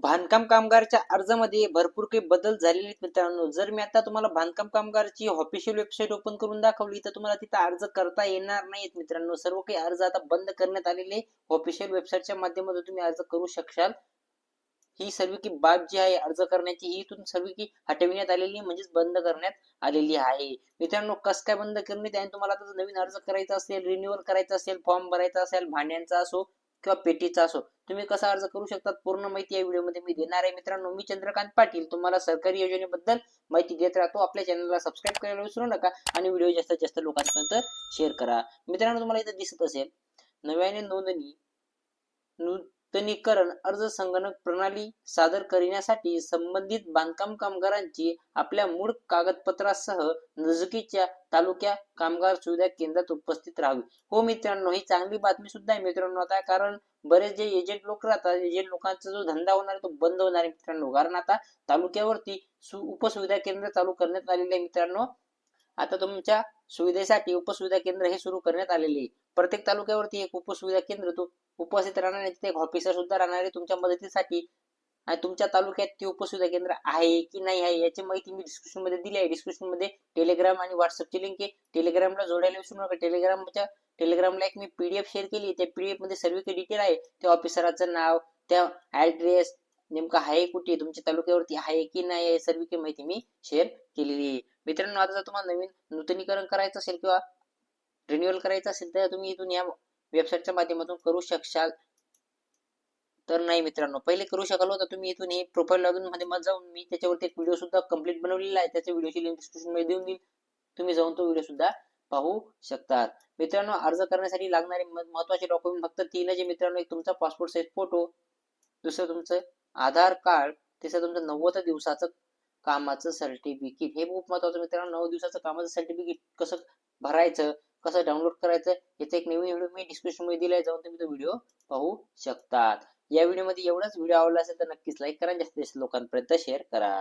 बांधकाम कामगारच्या अर्जामध्ये भरपूर काही बदल झालेले आहेत मित्रांनो. जर मी आता तुम्हाला बांधकाम कामगारची ऑफिशियल वेबसाईट ओपन करून दाखवली तर तुम्हाला तिथं अर्ज करता येणार नाहीत मित्रांनो. सर्व काही अर्ज आता बंद करण्यात आलेले ऑफिशियल वेबसाईटच्या माध्यमातून तुम्ही अर्ज करू शकाल ही सर्व की बाब जी आहे अर्ज करण्याची ही इथून सर्व की हटविण्यात आलेली म्हणजेच बंद करण्यात आलेली आहे. मित्रांनो कस काय बंद करणे त्याने तुम्हाला आता नवीन अर्ज करायचा असेल रिन्युअल करायचा असेल फॉर्म भरायचा असेल भांड्यांचा असो किंवा पेटीचा असो तुम्ही कसा अर्ज करू शकतात? पूर्ण माहिती या व्हिडिओमध्ये मी देणार आहे. मित्रांनो मी चंद्रकांत पाटील. तुम्हाला सरकारी योजनेबद्दल माहिती देत राहतो. आपल्या चॅनलला सबस्क्राईब करायला विसरू नका आणि व्हिडिओ जास्तीत जास्त लोकांपर्यंत शेअर करा. मित्रांनो तुम्हाला इथं दिसत असेल नव्याने नोंदणी नूतनीकरण अर्ज संगणक प्रणाली सादर करण्यासाठी संबंधित बांधकाम कामगारांची आपल्या मूळ कागदपत्रासह नजकीच्या तालुक्या कामगार सुविधा केंद्रात उपस्थित राहावी. हो मित्रांनो ही चांगली बातमी सुद्धा आहे मित्रांनो. आता कारण बरेच जे एजंट लोक राहतात एजंट लोकांचा जो धंदा होणार तो बंद होणार आहे मित्रांनो. कारण आता तालुक्यावरती सु उपसुविधा केंद्र चालू करण्यात आलेले आहे मित्रांनो. आता तुमच्या सुविधेसाठी उपसुविधा केंद्र हे सुरू करण्यात आलेले आहे. प्रत्येक तालुक्यावरती एक उपसुविधा केंद्र तो उपस्थित राहणार तिथे एक ऑफिसर सुद्धा राहणार आहे तुमच्या मदतीसाठी आणि तुमच्या तालुक्यात ती उपसुविधा केंद्र आहे की नाही आहे याची माहिती मी डिस्क्रिप्शनमध्ये दिली आहे. डिस्क्रिप्शनमध्ये टेलिग्राम आणि व्हॉट्सअपची लिंक आहे. टेलिग्रामला जोडायला विसरू नका. टेलिग्रामच्या टेलिग्रामला एक मी पीडीएफ शेअर केली त्या पीडीएफमध्ये सर्व काही डिटेल आहे. त्या ऑफिसराचं नाव त्या ऍड्रेस नेमका आहे कुठे तुमच्या तालुक्यावरती आहे की नाही आहे सर्व काही माहिती मी शेअर केलेली आहे. मित्रांनो आता जर तुम्हाला नवीन नूतनीकरण करायचं असेल किंवा रिन्युअल करायचं असेल तर तुम्ही इथून या वेबसाईटच्या माध्यमातून करू शकशाल. तर नाही मित्रांनो पहिले करू शकाल होता तुम्ही इथून हे प्रोफाईल लॉगिनमध्ये जाऊन मी त्याच्यावरती एक व्हिडिओ सुद्धा कंप्लीट बनवलेला आहे. त्याच्या व्हिडिओची लिंक डिस्क्रिप्शनमध्ये देऊन देईल. तुम्ही जाऊन तो व्हिडिओ सुद्धा पाहू शकतात. मित्रांनो अर्ज करण्यासाठी लागणारे महत्त्वाचे डॉक्युमेंट फक्त तीन आहे. मित्रांनो एक तुमचा पासपोर्ट साईज फोटो दुसरं तुमचं आधार कार्ड तिसरं तुमचं नव्वद दिवसाचं कामाचं सर्टिफिकेट हे खूप महत्वाचं मित्रांनो. नऊ दिवसाचं कामाचं सर्टिफिकेट कसं भरायचं कसं डाउनलोड करायचं याचा एक नवीन व्हिडिओ मी डिस्क्रिप्शनमध्ये दिलाय. जाऊन तुम्ही तो व्हिडिओ पाहू शकतात. या व्हिडिओमध्ये एवढाच व्हिडिओ आवडला असेल तर नक्कीच लाईक करा जास्तीत जास्त लोकांपर्यंत शेअर करा.